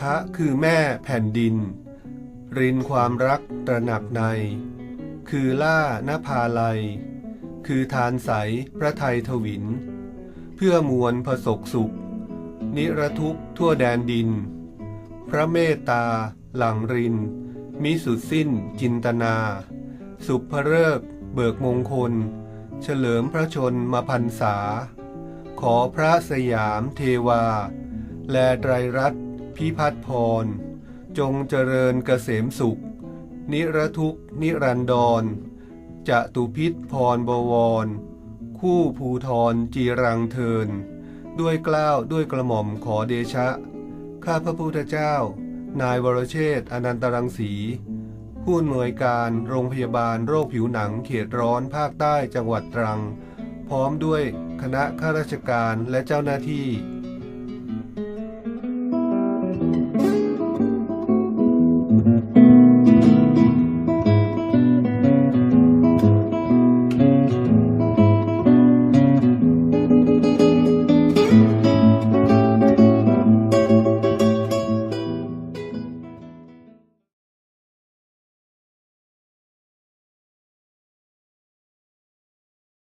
ทะคือแม่แผ่นดิน รินความรักตระหนักใน คือล่านภาลัย คือทานใสพระไทยทวิน เพื่อมวลผสกสุข นิรทุกทั่วแดนดิน พระเมตตา หลังริน มิสุดสิ้นจินตนา สุภเริก เบิกมงคล เฉลิมพระชนมพันษา ขอพระสยามเทวา แลไตรรัตน์พิพัฒน์พร จงเจริญเกษมสุข นิรทุกนิรันดรจะตุพิษพรบวร คู่ภูทรจีรังเทิน ด้วยกล้าวด้วยกระหม่อมขอเดชะ ข้าพระพุทธเจ้า นายวรเชษอนันตรังสี ผู้อำนวยการโรงพยาบาลโรคผิวหนังเขตร้อนภาคใต้จังหวัดตรัง พร้อมด้วยคณะข้าราชการและเจ้าหน้าที่